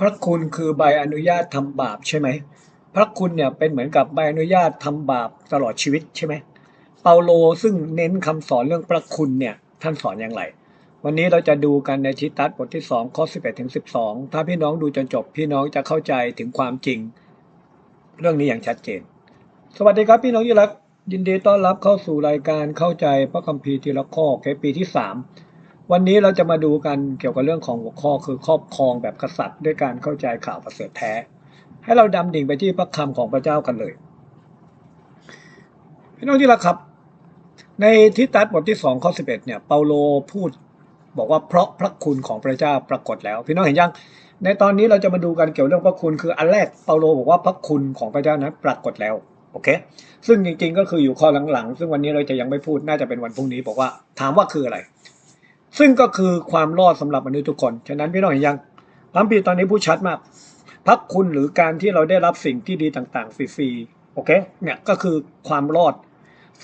พระคุณคือใบอนุญาตทำบาปใช่ไหม พระคุณเนี่ยเป็นเหมือนกับใบอนุญาตทำบาปตลอดชีวิตใช่ไหม เปาโลซึ่งเน้นคำสอนเรื่องพระคุณเนี่ยท่านสอนอย่างไร วันนี้เราจะดูกันในทิตัสบทที่2ข้อ11ถึง12 ถ้าพี่น้องดูจนจบพี่น้องจะเข้าใจถึงความจริง เรื่องนี้อย่างชัดเจน สวัสดีครับพี่น้องที่รักยินดีต้อนรับเข้าสู่รายการเข้าใจพระคัมภีร์ทีละข้อแค่ปีที่ 3 วันนี้เราจะมาดูกันเกี่ยวกับเรื่องของหัวข้อคือครอบครองแบบกษัตริย์ ด้วยการเข้าใจข่าวประเสริฐแท้ ให้เราดำดิ่งไปที่พระคำของพระเจ้ากันเลยพี่น้องที่รักครับ ในทิตัสบทที่2ข้อ11เนี่ยเปาโลพูดบอกว่าเพราะพระคุณของพระเจ้าปรากฏแล้ว พี่น้องเห็นยังในตอนนี้เราจะมาดูกันเกี่ยวเรื่องพระคุณคืออันแรกเปาโลบอกว่าพระคุณของพระเจ้านั้นปรากฏแล้วโอเค ซึ่งจริงๆก็คืออยู่ข้อหลังๆ ซึ่งวันนี้เราจะยังไม่พูดน่าจะเป็นวันพรุ่งนี้บอกว่าถามว่าคืออะไร ซึ่งก็คือความรอดสำหรับมนุษย์ทุกคน ฉะนั้นพี่น้องเห็นยังพระคัมภีตอนนี้พูดชัดมากพระคุณหรือการที่เราได้รับสิ่งที่ดีต่างๆฟรีๆโอเคเนี่ยก็คือความรอด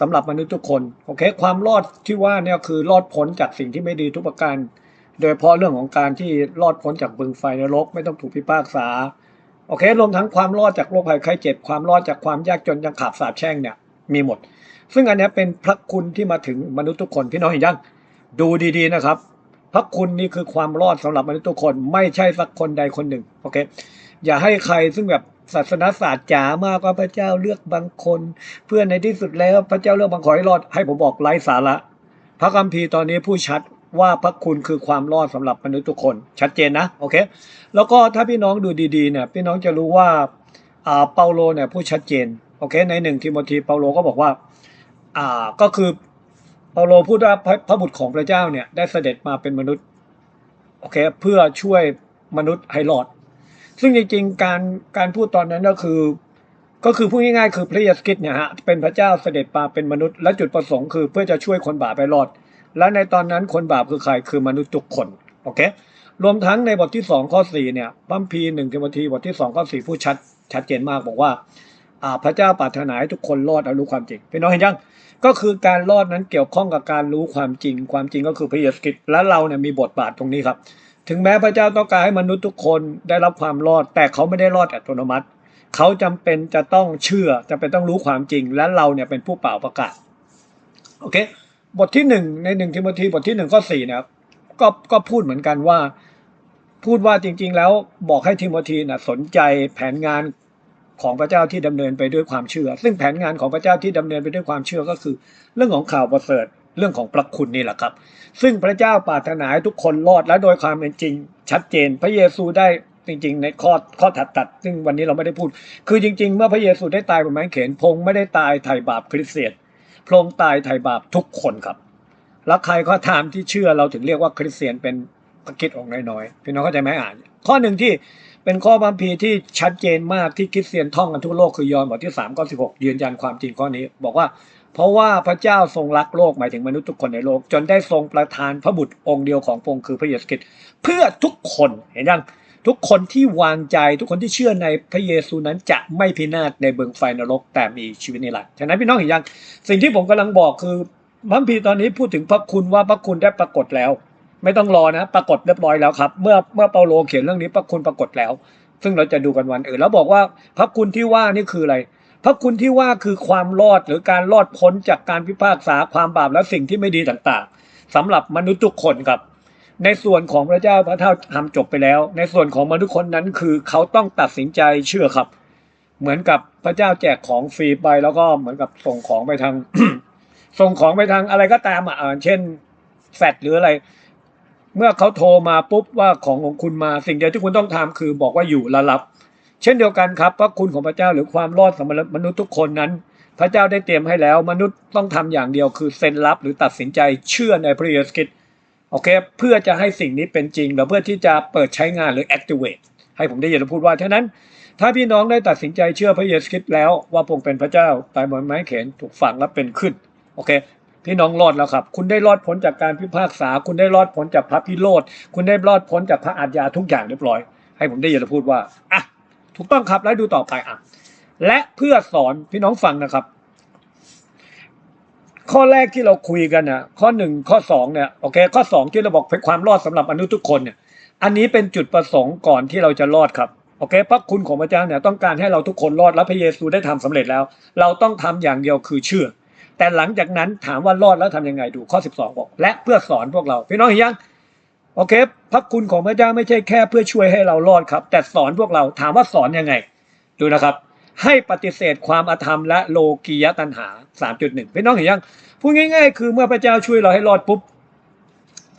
สำหรับมนุษย์ทุกคนโอเคความรอดที่ว่าเนี่ยคือรอดพ้นจากสิ่งที่ไม่ดีทุกประการ โดยเฉพาะเรื่องของการที่รอดพ้นจากบึงไฟนรกไม่ต้องถูกพิพากษาโอเครวมทั้งความรอดจากโรคภัยไข้เจ็บความรอดจากความยากจนยังขาดสาบแช่งเนี่ยมีหมด ซึ่งอันนี้เป็นพระคุณที่มาถึงมนุษย์ทุกคนพี่น้องเห็นยัง ดูดีๆนะครับพระคุณนี่คือความรอดสำหรับมนุษย์ทุกคนไม่ใช่สักคนใดคนหนึ่งโอเคอย่าให้ใครซึ่งแบบศาสนาศาสตร์จ๋ามากว่าพระเจ้าเลือกบางคน เพื่อในที่สุดแล้วพระเจ้าเลือกบางคนให้รอดให้ผมบอกไร้สาระ พระคัมภีร์ตอนนี้ผู้ชัดว่าพระคุณคือความรอดสำหรับมนุษย์ทุกคน ชัดเจนนะโอเคแล้วก็ถ้าพี่น้องดูดีๆเนี่ยพี่น้องจะรู้ว่าอ่าเปาโลเนี่ยผู้ชัดเจนโอเคในหนึ่งทิโมธีเปาโลก็บอกว่าอ่าก็คือ เปาโลพูดว่าพระพระบุตรของพระเจ้าเนี่ยได้เสด็จมาเป็นมนุษย์โอเคเพื่อช่วยมนุษย์ให้รอดซึ่งจริงๆการการพูดตอนนั้นก็คือ ก็คือพูดง่ายๆคือพระเยซูคริสต์เนี่ยฮะเป็นพระเจ้าเสด็จมาเป็นมนุษย์และจุดประสงค์คือเพื่อจะช่วยคนบาปไปรอด และในตอนนั้นคนบาปคือใครคือมนุษย์ทุกคนโอเครวมทั้งในบทที่2ข้อ4เนี่ยพัมพีหนึ่งเทมธีบทที่2ข้อ4พูดชัดชัดเจนมากบอกว่าพระเจ้าปรารถนาให้ทุกคนรอดเอารู้ความจริงพี่น้องเห็นยัง ก็คือการรอดนั้นเกี่ยวข้องกับการรู้ความจริง ความจริงก็คือพระเยซูคริสต์และเราเนี่ยมีบทบาทตรงนี้ครับ ถึงแม้พระเจ้าต้องการให้มนุษย์ทุกคนได้รับความรอด แต่เขาไม่ได้รอดอัตโนมัติ เขาจำเป็นจะต้องเชื่อจำเป็นต้องรู้ความจริง และเราเนี่ยเป็นผู้เป่าประกาศโอเคบทที่หนึ่งในหนึ่งทิโมธีบทที่หนึ่งข้อสี่นะครับก็ก็พูดเหมือนกันว่า พูดว่าจริง ๆ แล้วบอกให้ทิโมธีนะสนใจแผนงาน ของพระเจ้าที่ดำเนินไปด้วยความเชื่อ ซึ่งแผนงานของพระเจ้าที่ดำเนินไปด้วยความเชื่อก็คือ เรื่องของข่าวประเสริฐเรื่องของพระคุณนี่แหละครับ ซึ่งพระเจ้าปรารถนาให้ทุกคนรอดและโดยความเป็นจริง ชัดเจน พระเยซูได้จริง ๆ ในข้อข้อถัดตัด ซึ่งวันนี้เราไม่ได้พูด คือจริง ๆ เมื่อพระเยซูได้ตายบนไม้เขนพงค์ไม่ได้ตายไถ่บาปคริสเตียนพระองค์ตายไถ่บาปทุกคนครับแล้วใครก็ตามที่เชื่อเราถึงเรียกว่าคริสเตียนเป็นพระคิดองค์น้อยๆพี่น้องเข้าใจไหมอ่านข้อหนึ่งที่ เป็นข้อบัมพีที่ชัดเจนมากที่คริสเตียนท่องกันทั่วโลกคือยอห์นบทที่3ข้อ16ยืนยันความจริงข้อนี้ บอกว่า เพราะว่าพระเจ้าทรงรักโลกหมายถึงมนุษย์ทุกคนในโลก จนได้ทรงประทานพระบุตรองค์เดียวของพระองค์คือพระเยซูคริสต์เพื่อทุกคนเห็นยังทุกคนที่วางใจทุกคนที่เชื่อในพระเยซูนั้นจะไม่พินาศในเบืองไฟนรกแต่มีชีวิตนิรันดร์ฉะนั้นพี่น้องเห็นยัง สิ่งที่ผมกำลังบอกคือพระคัมภีตอนนี้พูดถึงพระคุณว่าพระคุณได้ปรากฏแล้ว ไม่ต้องรอนะ ปรากฏเรียบร้อยแล้วครับ เมื่อเมื่อเปาโลเขียนเรื่องนี้พระคุณปรากฏแล้ว ซึ่งเราจะดูกันวันอื่นแล้วบอกว่าพระคุณที่ว่านี่คืออะไร พระคุณที่ว่าคือความรอดหรือการรอดพ้นจากการพิพากษาความบาปและสิ่งที่ไม่ดีต่างๆสำหรับมนุษย์ทุกคนครับ ในส่วนของพระเจ้าพระเท่าทำจบไปแล้ว ในส่วนของมนุษย์คนนั้นคือเขาต้องตัดสินใจเชื่อครับ เหมือนกับพระเจ้าแจกของฟรีไปแล้วก็เหมือนกับส่งของไปทางส่งของไปทางอะไรก็ตามอะเอ่อเช่นแฟดหรืออะไร เมื่อเขาโทรมาปุ๊บว่าของของคุณมาสิ่งเดียวที่คุณต้องทำคือบอกว่าอยู่และรับ เช่นเดียวกันครับพระคุณของพระเจ้าหรือความรอดสำหรับมนุษย์ทุกคนนั้น พระเจ้าได้เตรียมให้แล้ว มนุษย์ต้องทำอย่างเดียวคือเซ็นรับหรือตัดสินใจเชื่อในพระเยซูคริสต์โอเคเพื่อจะให้สิ่งนี้เป็นจริงแล้วเพื่อที่จะเปิดใช้งานหรือ activate ให้ผมได้ยินพูดว่าฉะนั้น ถ้าพี่น้องได้ตัดสินใจเชื่อพระเยซูคริสต์แล้วว่าพระองค์เป็นพระเจ้าตายบนไม้เขนถูกฝังและเป็นขึ้นโอเค พี่น้องรอดแล้วครับ คุณได้รอดพ้นจากการพิพากษา คุณได้รอดพ้นจากพระพิโรธคุณได้รอดพ้นจากพระอาญาทุกอย่างเรียบร้อย ให้ผมได้ยินพูดว่าอะถูกต้องครับแล้วดูต่อไปอะและเพื่อสอนพี่น้องฟังนะครับ ข้อแรกที่เราคุยกันน่ะข้อหนึ่งข้อสองเนี่ยโอเค ข้อสองที่เราบอกเป็นความรอดสำหรับมนุทุกคนเนี่ย อันนี้เป็นจุดประสงค์ก่อนที่เราจะรอดครับโอเคพระคุณของพระเจ้าเนี่ยต้องการให้เราทุกคนรอดและพระเยซูได้ทำสำเร็จแล้ว เราต้องทำอย่างเดียวคือเชื่อ แต่หลังจากนั้นถามว่ารอดแล้วทำยังไงดูข้อ 12 บอก และเพื่อสอนพวกเรา พี่น้องเห็นยังโอเคพระคุณของพระเจ้าไม่ใช่แค่เพื่อช่วยให้เรารอดครับ แต่สอนพวกเราถามว่าสอนยังไง ดูนะครับ ให้ปฏิเสธความอธรรมและโลกียตัณหา 3.1 พี่น้องเห็นยังพูดง่าย ๆ คือเมื่อพระเจ้าช่วยเราให้รอดปุ๊บ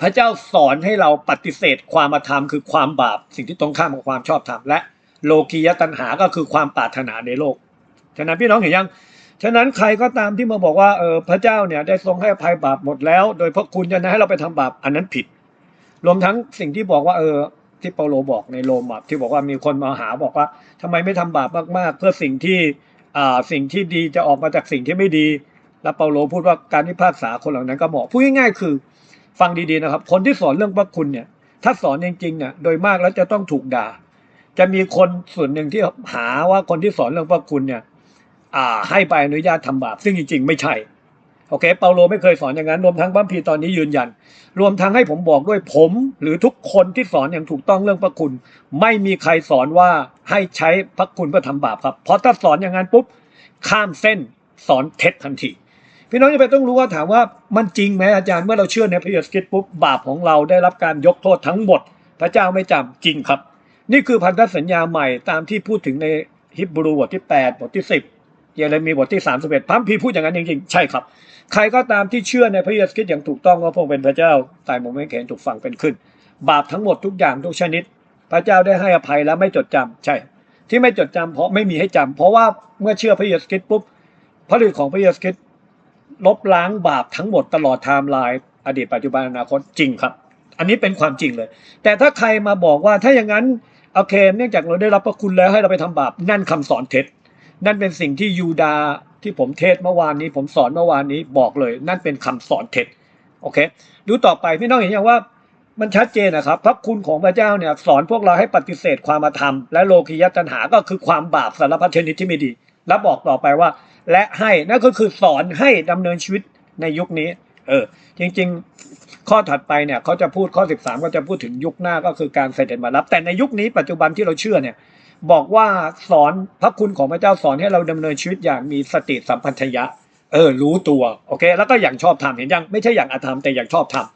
พระเจ้าสอนให้เราปฏิเสธความอธรรมคือความบาป สิ่งที่ตรงข้ามกับความชอบธรรมและโลกียตัณหาก็คือความปรารถนาในโลกฉะนั้นพี่น้องเห็นยัง ฉะนั้นใครก็ตามที่มาบอกว่าเออพระเจ้าเนี่ยได้ทรงให้อภัยบาปหมดแล้ว โดยพระคุณจะนะให้เราไปทำบาปอันนั้นผิด รวมทั้งสิ่งที่บอกว่าเออที่เปาโลบอกในโรมอะที่บอกว่ามีคนมาหาบอกว่าทำไมไม่ทำบาปมากๆ เพื่อสิ่งที่อ่าสิ่งที่ดีจะออกมาจากสิ่งที่ไม่ดี แล้วเปาโลพูดว่าการพิพากษาคนเหล่านั้นก็เหมาะพูดง่ายๆคือ ฟังดีๆนะครับ คนที่สอนเรื่องพระคุณเนี่ยถ้าสอนจริงๆเนี่ยโดยมากแล้วจะต้องถูกด่า จะมีคนส่วนหนึ่งที่หาว่าคนที่สอนเรื่องพระคุณเนี่ย ให้ใบอนุญาตทำบาป ซึ่งจริงๆ ไม่ใช่โอเคเปาโลไม่เคยสอนอย่างนั้นรวมทั้งบัมพีตอนนี้ยืนยัน รวมทั้งให้ผมบอกด้วยผม หรือทุกคนที่สอนอย่างถูกต้องเรื่องพระคุณ ไม่มีใครสอนว่าให้ใช้พระคุณเพื่อทำบาปครับเพราะถ้าสอนอย่างนั้นปุ๊บข้ามเส้นสอนเท็จทันทีพี่น้องจะไปต้องรู้ว่าถามว่ามันจริงไหมอาจารย์เมื่อเราเชื่อในพระเยซูคริสต์ปุ๊บบาปของเราได้รับการยกโทษทั้งหมด พระเจ้าไม่จำจริงครับ นี่คือพันธสัญญาใหม่ตามที่พูดถึงในฮิบรูบทที่ 8 บทที่ 10 เยเรมีบทที่31พระคัมพีพูดอย่างนั้นจริงๆ ใช่ครับ ใครก็ตามที่เชื่อในพระเยซูคริสต์อย่างถูกต้องว่าพระองค์เป็นพระเจ้าตายมงไม่เข็นถูกฝังเป็นขึ้น บาปทั้งหมดทุกอย่างทุกชนิด พระเจ้าได้ให้อภัยและไม่จดจำใช่ ที่ไม่จดจำเพราะไม่มีให้จำเพราะว่าเมื่อเชื่อพระเยซูคริสต์ปุ๊บพระฤทธิ์ของพระเยซูคริสต์ลบล้างบาปทั้งหมดตลอดไทม์ไลน์อดีตปัจจุบันอนาคตจริงครับ อันนี้เป็นความจริงเลย แต่ถ้าใครมาบอกว่าถ้าอย่างนั้นโอเคเนื่องจากเราได้รับพระคุณแล้วให้เราไปทำบาปนั่นคำสอนเท็จ นั่นเป็นสิ่งที่ยูดาที่ผมเทศเมื่อวานนี้ ผมสอนเมื่อวานนี้บอกเลย นั่นเป็นคำสอนเท็จโอเค ดูต่อไปพี่น้องเห็นยังว่ามันชัดเจนนะครับ พระคุณของพระเจ้าเนี่ยสอนพวกเราให้ปฏิเสธความอาธรรม และโลคียตัณหาก็คือความบาปสารพัดชนิดที่ไม่ดี แล้วบอกต่อไปว่า และให้นั่นก็คือสอนให้ดำเนินชีวิตในยุคนี้ เออ จริง ๆ ข้อถัดไปเนี่ยเขาจะพูดข้อ 13 ก็จะพูดถึงยุคหน้าก็คือการเสด็จมารับ แต่ในยุคนี้ปัจจุบันที่เราเชื่อเนี่ย บอกว่าสอนพระคุณของพระเจ้าสอนให้เราดำเนินชีวิตอย่างมีสติสัมปชัญญะ เออ รู้ตัวโอเค แล้วก็อย่างชอบธรรมเห็นยังไม่ใช่อย่างอาธรรมแต่อย่างชอบธรรม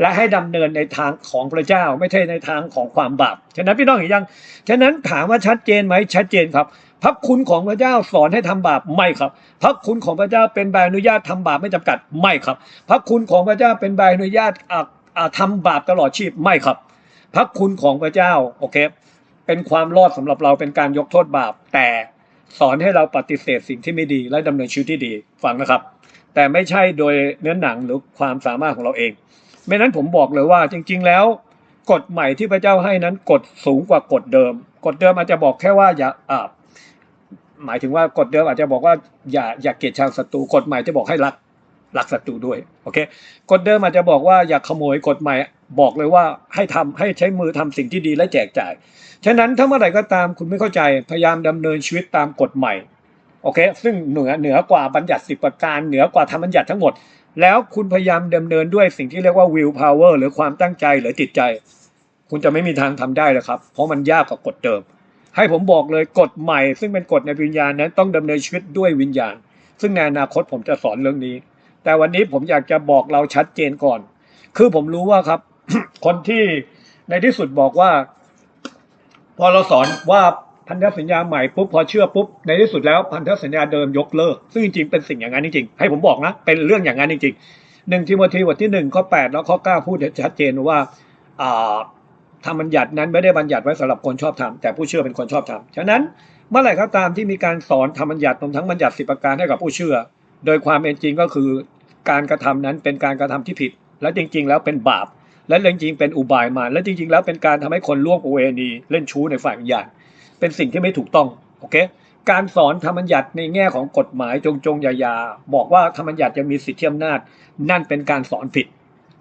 และให้ดำเนินในทางของพระเจ้าไม่ใช่ในทางของความบาปฉะนั้นพี่น้องเห็นยังฉะนั้นถามว่าชัดเจนไหมชัดเจนครับพระคุณของพระเจ้าสอนให้ทำบาปไม่ครับ พระคุณของพระเจ้าเป็นใบอนุญาตทำบาปไม่จำกัดไม่ครับ พระคุณของพระเจ้าเป็นใบอนุญาตอ่าอาทำบาปตลอดชีพไม่ครับ พระคุณของพระเจ้าโอเค เป็นความรอดสำหรับเราเป็นการยกโทษบาป แต่สอนให้เราปฏิเสธสิ่งที่ไม่ดีและดำเนินชีวิตที่ดีฟังนะครับ แต่ไม่ใช่โดยเนื้อหนังหรือความสามารถของเราเอง ไม่นั้นผมบอกเลยว่าจริง ๆ แล้ว กฎใหม่ที่พระเจ้าให้นั้นกฎสูงกว่ากฎเดิม กฎเดิมอาจจะบอกแค่ว่าอย่าอ่าหมายถึงว่ากฎเดิมอาจจะบอกว่าอย่าอย่าเกลียดชังศัตรูกฎใหม่จะบอกให้รักรักศัตรูด้วยโอเคกฎเดิมอาจจะบอกว่าอย่าขโมยกฎใหม่ บอกเลยว่าให้ทำให้ใช้มือทำสิ่งที่ดีและแจกจ่าย ฉะนั้นถ้าเมื่อไหร่ก็ตามคุณไม่เข้าใจพยายามดำเนินชีวิตตามกฎใหม่โอเค ซึ่งเหนือเหนือกว่าบัญญัติสิบประการเหนือกว่าธรรมบัญญัติทั้งหมด แล้วคุณพยายามดำเนินด้วยสิ่งที่เรียกว่า will power หรือความตั้งใจหรือจิตใจ คุณจะไม่มีทางทำได้เลยครับ เพราะมันยากกว่ากฎเดิม ให้ผมบอกเลยกฎใหม่ ซึ่งเป็นกฎในวิญญาณนั้นต้องดำเนินชีวิตด้วยวิญญาณ ซึ่งในอนาคตผมจะสอนเรื่องนี้ แต่วันนี้ผมอยากจะบอกเราชัดเจนก่อน คือผมรู้ว่าครับ คนที่ในที่สุดบอกว่า พอเราสอนว่าพันธสัญญาใหม่ปุ๊บพอเชื่อปุ๊บในที่สุดแล้วพันธสัญญาเดิมยกเลิก ซึ่งจริงๆเป็นสิ่งอย่างนั้นจริงๆให้ผมบอกนะ เป็นเรื่องอย่างนั้นจริงๆหนึ่งทิโมธีบทที่หนึ่งข้อแปดแล้วข้อเก้าพูดชัดเจนว่าอ่าธรรมบัญญัตินั้นไม่ได้บัญญัติไว้สำหรับคนชอบธรรมแต่ผู้เชื่อเป็นคนชอบธรรมฉะนั้นเมื่อไหร่ก็ตามที่มีการสอนธรรมบัญญัติรวมทั้งบัญญัติสิบประการให้กับผู้เชื่อ โดยความเป็นจริงก็คือการกระทำนั้นเป็นการกระทำที่ผิด และจริง ๆ แล้วเป็นบาป และจริงๆเป็นอุบายมา และจริง ๆ แล้วเป็นการทำให้คนล่วงประเวณีเล่นชู้ในฝ่ายวิญญาณเป็นสิ่งที่ไม่ถูกต้องโอเคการสอนธรรมบัญญัติในแง่ของกฎหมายจงจงยายาบอกว่าธรรมบัญญัติจะมีสิทธิอำนาจ นั่นเป็นการสอนผิด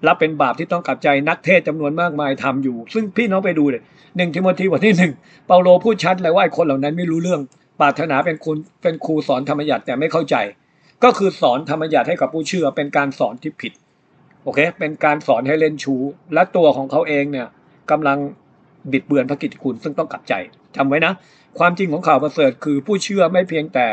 และเป็นบาปที่ต้องกลับใจนักเทศน์จำนวนมากมายทำอยู่ ซึ่งพี่น้องไปดูเลยหนึ่งทิโมธีบทที่หนึ่งเปาโลพูดชัดเลยว่าไอ้คนเหล่านั้นไม่รู้เรื่องปรารถนาเป็นคุณเป็นครูสอนธรรมบัญญัติแต่ไม่เข้าใจ ก็คือสอนธรรมบัญญัติให้กับผู้เชื่อเป็นการสอนที่ผิด โอเค เป็นการสอนให้เล่นชู้ และตัวของเขาเองเนี่ยกำลังบิดเบือนพระกิตติคุณซึ่งต้องกลับใจจำไว้นะ ความจริงของข่าวประเสริฐคือผู้เชื่อไม่เพียงแต่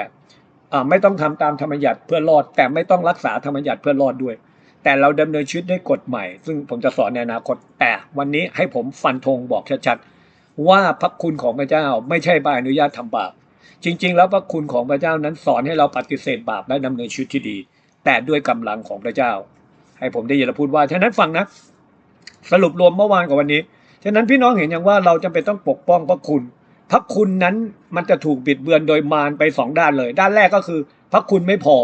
ไม่ต้องทำตามธรรมญัติเพื่อรอด แต่ไม่ต้องรักษาธรรมญัติเพื่อรอดด้วย แต่เราดำเนินชีวิตด้วยกฎใหม่ ซึ่งผมจะสอนในอนาคต แต่วันนี้ให้ผมฟันธงบอกชัดๆว่าพระคุณของพระเจ้าไม่ใช่ใบอนุญาตทำบาปจริง ๆ แล้วพระคุณของพระเจ้านั้นสอนให้เราปฏิเสธบาปและดำเนินชีวิตที่ดี แต่ด้วยกำลังของพระเจ้า ให้ผมได้ยินและพูดว่า ฉะนั้นฟังนะ สรุปรวมเมื่อวานกับวันนี้ ฉะนั้นพี่น้องเห็นอย่างว่าเราจำเป็นต้องปกป้องพระคุณ พระคุณนั้นมันจะถูกบิดเบือนโดยมารไปสองด้านเลย ด้านแรกก็คือ พระคุณไม่พอ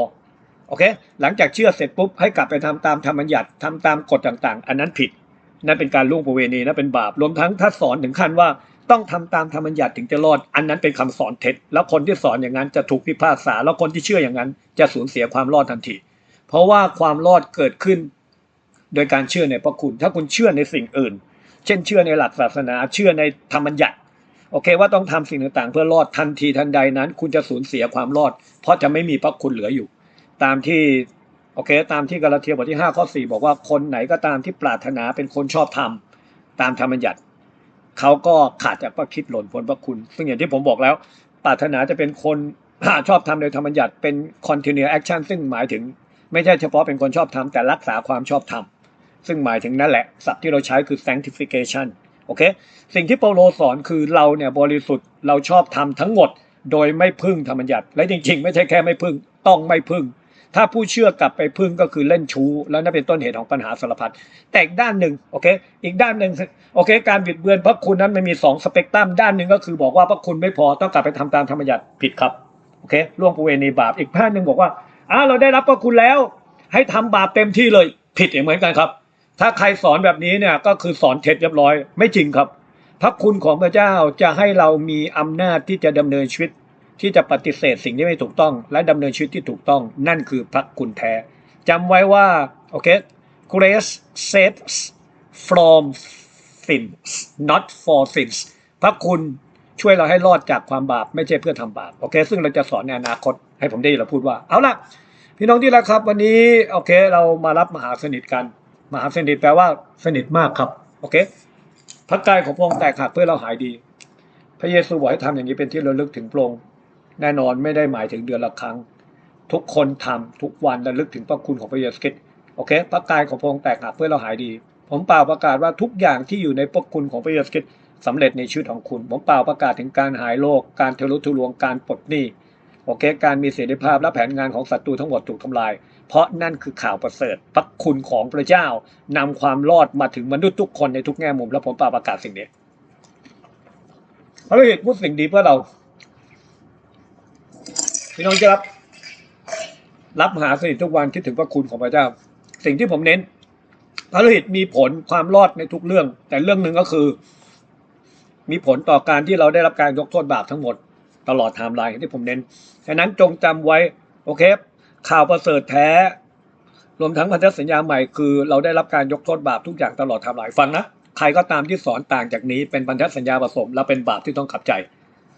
โอเค หลังจากเชื่อเสร็จปุ๊บให้กลับไปทำตามธรรมบัญญัติทำตามกฎต่างๆ อันนั้นผิด นั่นเป็นการล่วงประเวณีนั่นเป็นบาป รวมทั้งถ้าสอนถึงขั้นว่าต้องทำตามธรรมบัญญัติถึงจะรอด อันนั้นเป็นคำสอนเท็จ แล้วคนที่สอนอย่างนั้นจะถูกพิพากษา แล้วคนที่เชื่ออย่างนั้นจะสูญเสียความรอดทันที เพราะว่าความรอดเกิดขึ้น โดยการเชื่อในพระคุณ ถ้าคุณเชื่อในสิ่งอื่น เช่นเชื่อในหลักศาสนา เชื่อในธรรมบัญญัติโอเคว่าต้องทำสิ่งต่างๆ เพื่อรอดทันทีทันใดนั้น คุณจะสูญเสียความรอด เพราะจะไม่มีพระคุณเหลืออยู่ ตามที่โอเค ตามที่กาลาเทียบทที่5ข้อ4บอกว่าคนไหนก็ตามที่ปรารถนาเป็นคนชอบธรรมตามธรรมบัญญัติเขาก็ขาดจากพระคิดหล่นผลพระคุณ ซึ่งอย่างที่ผมบอกแล้ว ปรารถนาจะเป็นคนชอบทำโดยธรรมบัญญัติเป็น continuous action ซึ่งหมายถึง ไม่ใช่เฉพาะเป็นคนชอบทำแต่รักษาความชอบธรรมซึ่งหมายถึงนั่นแหละศัพท์ที่เราใช้คือ sanctification โอเค สิ่งที่เปาโลสอนคือเราเนี่ยบริสุทธิ์เราชอบทำทั้งหมด โดยไม่พึ่งธรรมบัญญัติ และจริงๆ ไม่ใช่แค่ไม่พึ่ง ต้องไม่พึ่ง ถ้าผู้เชื่อกลับไปพึ่งก็คือเล่นชู้ แล้วนั่นเป็นต้นเหตุของปัญหาสารพัดแต่อีกด้านหนึ่งโอเค อีกด้านหนึ่งโอเค การบิดเบือนพระคุณนั้นมันมีสองสเปกตรัมด้านหนึ่งก็คือบอกว่าพระคุณไม่พอต้องกลับไปทำตามธรรมบัญญัติผิดครับโอเคล่วงประเวณีบาปอีกด้านหนึ่งบอกว่า อาเราได้รับพระคุณแล้ว ให้ทำบาปเต็มที่เลย ผิดอีกเหมือนกันครับ ถ้าใครสอนแบบนี้เนี่ยก็คือสอนเท็จเรียบร้อย ไม่จริงครับ พระคุณของพระเจ้าจะให้เรามีอำนาจที่จะดำเนินชีวิต ที่จะปฏิเสธสิ่งที่ไม่ถูกต้อง และดำเนินชีวิตที่ถูกต้อง นั่นคือพระคุณแท้จำไว้ว่าโอเค grace saves from sins not for sins พระคุณช่วยเราให้รอดจากความบาป ไม่ใช่เพื่อทำบาป โอเค ซึ่งเราจะสอนในอนาคต ให้ผมได้เราพูดว่า เอาล่ะ พี่น้องที่รักครับ วันนี้โอเค เรามารับมหาสนิทกัน มหาสนิทแปลว่าสนิทมากครับโอเคพระกายของพระองค์แตกหักเพื่อเราหายดี พระเยซูบอกให้ทำอย่างนี้เป็นที่ระลึกถึงพระองค์แน่นอนไม่ได้หมายถึงเดือนละครั้ง ทุกคนทำทุกวันระลึกถึงพระคุณของพระเยซูคริสต์โอเคพระกายของพระองค์แตกหักเพื่อเราหายดี ผมเปล่าประกาศว่าทุกอย่างที่อยู่ในพระคุณของพระเยซูคริสต์สำเร็จในชีวิตของคุณ ผมเปล่าประกาศถึงการหายโรคการทะลุทะลวงการปลดหนี้ โอเค การมีเสรีภาพและแผนงานของศัตรูทั้งหมดถูกทำลาย เพราะนั่นคือข่าวประเสริฐพระคุณของพระเจ้านำความรอดมาถึงมนุษย์ทุกคนในทุกแง่มุมและผมปาประกาศสิ่งนี้พระฤาษีพูดสิ่งดีเพื่อเราพี่น้องจะรับ รับมหาสนิททุกวันคิดถึงพระคุณของพระเจ้า สิ่งที่ผมเน้นพระฤาษีมีผลความรอดในทุกเรื่อง แต่เรื่องหนึ่งก็คือ มีผลต่อการที่เราได้รับการยกโทษบาปทั้งหมด ตลอดไทม์ไลน์ที่ผมเน้นฉะนั้นจงจำไว้ โอเค ข่าวประเสริฐแท้ รวมทั้งพันธสัญญาใหม่คือเราได้รับการยกโทษบาปทุกอย่างตลอดไทม์ไลน์ฟังนะใครก็ตามที่สอนต่างจากนี้เป็นพันธสัญญาผสม และเป็นบาปที่ต้องขับใจ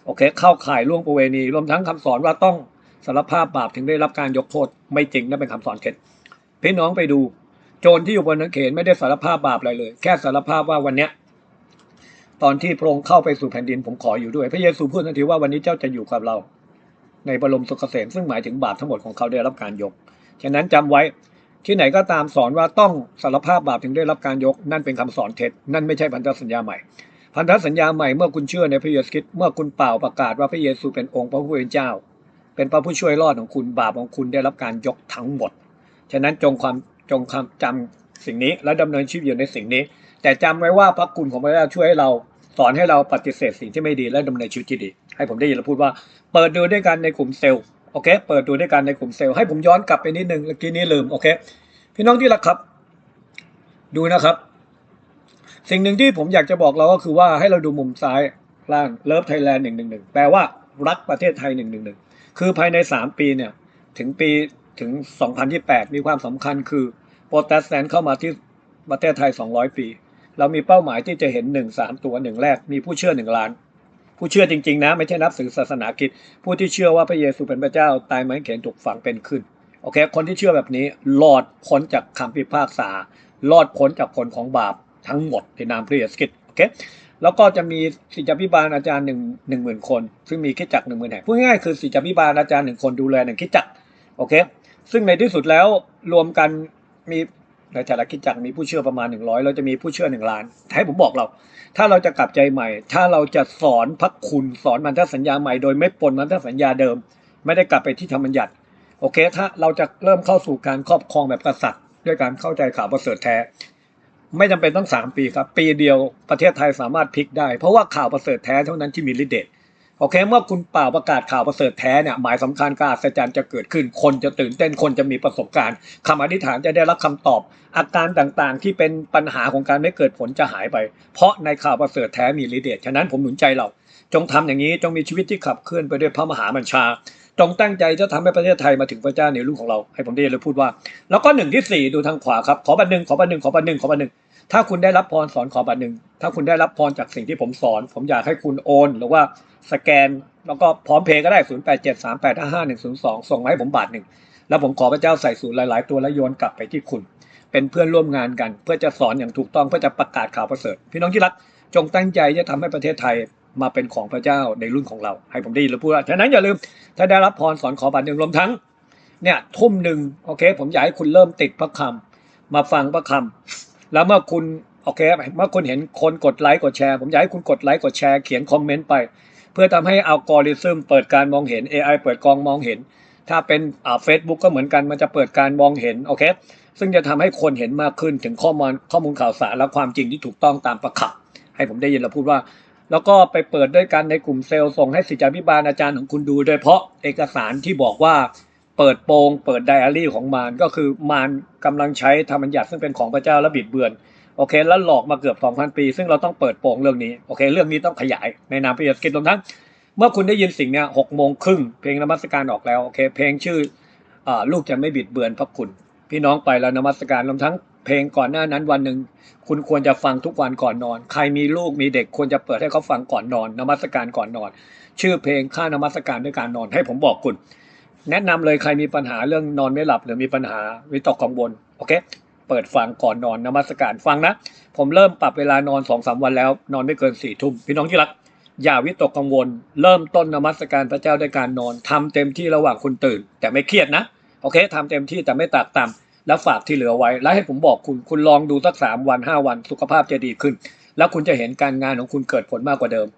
โอเค เข้าข่ายล่วงประเวณี รวมทั้งคำสอนว่าต้องสารภาพบาปถึงได้รับการยกโทษไม่จริงนั่นเป็นคำสอนเท็จพี่น้องไปดู โจรที่อยู่บนนังเขนไม่ได้สารภาพบาปอะไรเลย แค่สารภาพว่าวันเนี้ย ตอนที่พระองค์เข้าไปสู่แผ่นดินผมขออยู่ด้วย พระเยซูพูดทันทีว่าวันนี้เจ้าจะอยู่กับเรา ในบรมสุขเกษมซึ่งหมายถึงบาปทั้งหมดของเขาได้รับการยก ฉะนั้นจำไว้ที่ไหนก็ตามสอนว่าต้องสารภาพบาปถึงได้รับการยก นั่นเป็นคำสอนเท็จ นั่นไม่ใช่พันธสัญญาใหม่ พันธสัญญาใหม่เมื่อคุณเชื่อในพระเยซูคริสต์เมื่อคุณเป่าประกาศว่าพระเยซูเป็นองค์พระผู้เป็นเจ้า เป็นพระผู้ช่วยรอดของคุณบาปของคุณได้รับการยกทั้งหมด ฉะนั้นจงความจงความจำสิ่งนี้และดำเนินชีวิตอยู่ในสิ่งนี้ แต่จำไว้ว่าพระคุณของพระเจ้าช่วยให้เรา สอนให้เราปฏิเสธสิ่งที่ไม่ดีและดำเนินชีวิตที่ดี ให้ผมได้ยินเราพูดว่า เปิดดูด้วยกันในกลุ่มเซลล์โอเค เปิดดูด้วยกันในกลุ่มเซลล์ให้ผมย้อนกลับไปนิดนึงเมื่อกี้นี้ลืมโอเค พี่น้องที่รักครับ ดูนะครับ สิ่งหนึ่งที่ผมอยากจะบอกเราก็คือว่าให้เราดูมุมซ้ายล่างเลิฟไทยแลนด์หนึ่งหนึ่งหนึ่งแปลว่ารักประเทศไทยหนึ่งหนึ่งหนึ่งคือภายในสามปีเนี่ยถึงปีถึงสองพันยี่แปดมีความสำคัญคือโปรเตสแตนต์เข้ามาที่ประเทศไทยสองร้อยปี เรามีเป้าหมายที่จะเห็นหนึ่งสามตัวหนึ่งแรกมีผู้เชื่อหนึ่งล้าน ผู้เชื่อจริง ๆ นะ ไม่ใช่นับถือศาสนาคิดผู้ที่เชื่อว่าพระเยซูเป็นพระเจ้าตายไม้เขียนถูกฝังเป็นขึ้นโอเค คนที่เชื่อแบบนี้รอดพ้นจากคำพิพากษารอดพ้นจากผลของบาปทั้งหมดในนามพระเยซูคริสต์โอเคแล้วก็จะมีศิษยาภิบาลอาจารย์หนึ่งหนึ่งหมื่นคน ซึ่งมีคิดจักหนึ่งหมื่นแห่งพูดง่ายๆคือศิษยาภิบาลอาจารย์หนึ่งคนดูแลหนึ่งคิดจักโอเค ซึ่งในที่สุดแล้วรวมกันมี ในแต่ละคิดจักมีผู้เชื่อประมาณหนึ่งร้อยเราจะมีผู้เชื่อหนึ่งล้านให้ผมบอกเรา ถ้าเราจะกลับใจใหม่ ถ้าเราจะสอนพระคุณสอนมันทสัญญาใหม่โดยไม่ปนมันทสัญญาเดิม ไม่ได้กลับไปที่ธรรมบัญญัติโอเค ถ้าเราจะเริ่มเข้าสู่การครอบครองแบบกษัตริย์ ด้วยการเข้าใจข่าวประเสริฐแท้ ไม่จำเป็นต้องสามปีครับ ปีเดียวประเทศไทยสามารถพลิกได้ เพราะว่าข่าวประเสริฐแท้เท่านั้นที่มีฤทธิ์เดช โอเค เมื่อคุณเป่าประกาศข่าวประเสริฐแท้เนี่ยหมายสำคัญการอัศจรรย์จะเกิดขึ้น คนจะตื่นเต้นคนจะมีประสบการณ์คำอธิษฐานจะได้รับคำตอบ อาการต่างๆ ที่เป็นปัญหาของการไม่เกิดผลจะหายไป เพราะในข่าวประเสริฐแท้มีฤทธิ์เดชฉะนั้นผมหนุนใจเรา จงทำอย่างนี้จงมีชีวิตที่ขับเคลื่อนไปด้วยพระมหาบัญชา จงตั้งใจจะทำให้ประเทศไทยมาถึงพระเจ้าในรุ่งของเราให้ผมได้เลยพูดว่า แล้วก็หนึ่งที่สี่ดูทางขวาครับขอบัตรหนึ่งขอบัตรหนึ่งขอบัตรหนึ่งขอบัตรหนึ่ง ถ้าคุณได้รับพรสอนขอบัตรหนึ่ง ถ้าคุณได้รับพรจากสิ่งที่ผมสอน ผมอยากให้คุณโอน หรือว่าสแกน แล้วก็พร้อมเพย์ก็ได้ศูนย์แปดเจ็ดสามแปดห้าห้าหนึ่งศูนย์สองส่งมาให้ผมบาทหนึ่ง แล้วผมขอพระเจ้าใส่สูตรหลาย ๆ ตัวแล้วโยนกลับไปที่คุณ เป็นเพื่อนร่วมงานกัน เพื่อจะสอนอย่างถูกต้อง เพื่อจะประกาศข่าวประเสริฐ พี่น้องที่รัก จงตั้งใจจะทำให้ประเทศไทยมาเป็นของพระเจ้าในรุ่นของเรา ให้ผมได้ยินแล้วพูดว่าฉะนั้นอย่าลืม ถ้าได้รับพรสอนขอบาทหนึ่งรวมทั้ง เนี่ยทุ่มหนึ่งโอเค ผมอยากให้คุณเริ่มติดพระคำมาฟังพระคำ แล้วเมื่อคุณโอเคเมื่อคุณเห็นคนกดไลค์กดแชร์ ผมอยากให้คุณกดไลค์กดแชร์เขียนคอมเมนต์ไป เพื่อทำให้อัลกอริทึมเปิดการมองเห็น AI เปิดกองมองเห็น ถ้าเป็นอ่าเฟซบุ๊กก็เหมือนกันมันจะเปิดการมองเห็นโอเคซึ่งจะทำให้คนเห็นมากขึ้นถึงข้อมูลข้อมูลข่าวสารและความจริงที่ถูกต้องตามประคับให้ผมได้ยินแล้วพูดว่า แล้วก็ไปเปิดด้วยกันในกลุ่มเซลล์ส่งให้ศิษยาภิบาลอาจารย์ของคุณดู โดยเฉพาะเอกสารที่บอกว่า เปิดโปงเปิดไดอารี่ของมารก็คือมารกำลังใช้ธรรมบัญญัติซึ่งเป็นของพระเจ้าและบิดเบือนโอเค แล้วหลอกมาเกือบ 2,000 ปี ซึ่งเราต้องเปิดโปงเรื่องนี้โอเค เรื่องนี้ต้องขยายในนามพระเยซูคริสต์รวมทั้งเมื่อคุณได้ยินสิ่งเนี้ยหกโมงครึ่งเพลงนมัสการออกแล้วโอเค เพลงชื่ออลูกจะไม่บิดเบือนพระคุณ พี่น้องไปแล้วนมัสการรวมทั้งเพลงก่อนหน้านั้นวันหนึ่งคุณควรจะฟังทุกวันก่อนนอน ใครมีลูกมีเด็กควรจะเปิดให้เขาฟังก่อนนอน นมัสการก่อนนอน ชื่อเพลงค่านมัสการด้วยการนอนให้ผมบอกคุณ แนะนำเลยใครมีปัญหาเรื่องนอนไม่หลับ หรือมีปัญหาวิตกกังวลโอเค เปิดฟังก่อนนอนนมัสการฟังนะ ผมเริ่มปรับเวลานอนสองสามวันแล้ว นอนไม่เกินสี่ทุ่มพี่น้องที่รัก อย่าวิตกกังวล เริ่มต้นนมัสการพระเจ้าด้วยการนอนทำเต็มที่ระหว่างคุณตื่น แต่ไม่เครียดนะโอเคทำเต็มที่แต่ไม่ตากต่ำแล้วฝากที่เหลือไว้ แล้วให้ผมบอกคุณคุณลองดูสักสามวันห้าวันสุขภาพจะดีขึ้น แล้วคุณจะเห็นการงานของคุณเกิดผลมากกว่าเดิม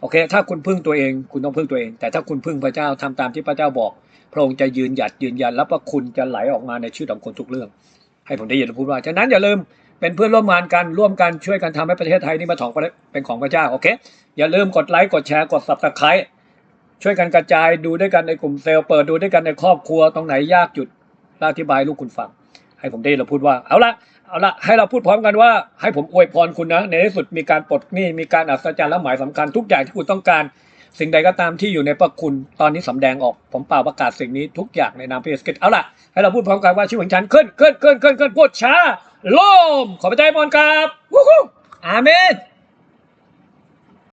โอเค ถ้าคุณพึ่งตัวเอง คุณต้องพึ่งตัวเอง แต่ถ้าคุณพึ่งพระเจ้าทำตามที่พระเจ้าบอก พระองค์จะยืนหยัดยืนยันแล้วพระคุณจะไหลออกมาในชีวิตของคนทุกเรื่อง ให้ผมได้ยินพูดว่าฉะนั้นอย่าลืมเป็นเพื่อนร่วมงานกันร่วมกันช่วยกันทำให้ประเทศไทยนี่มาถองเป็นของพระเจ้าโอเคอย่าลืมกดไลค์กดแชร์กด subscribe ช่วยกันกระจายดูด้วยกันในกลุ่มเซลล์เปิดดูด้วยกันในครอบครัวตรงไหนยากหยุดแล้วอธิบายลูกคุณฟัง ให้ผมได้เราพูดว่าเอาละเอาละให้เราพูดพร้อมกันว่าให้ผมอวยพรคุณนะ ในที่สุดมีการปลดหนี้มีการอัศจรรย์และหมายสำคัญทุกอย่างที่คุณต้องการ สิ่งใดก็ตามที่อยู่ในพระคุณตอนนี้สำแดงออก ผมเป่าประกาศสิ่งนี้ทุกอย่างในนามพระเยซูคริสต์เอาล่ะ ให้เราพูดพร้อมกันว่าชีวิตของฉันขึ้นขึ้นขึ้นขึ้นขึ้นพูดช้าโลมขอพระเจ้าพรครับวู้ฮู้อาเมน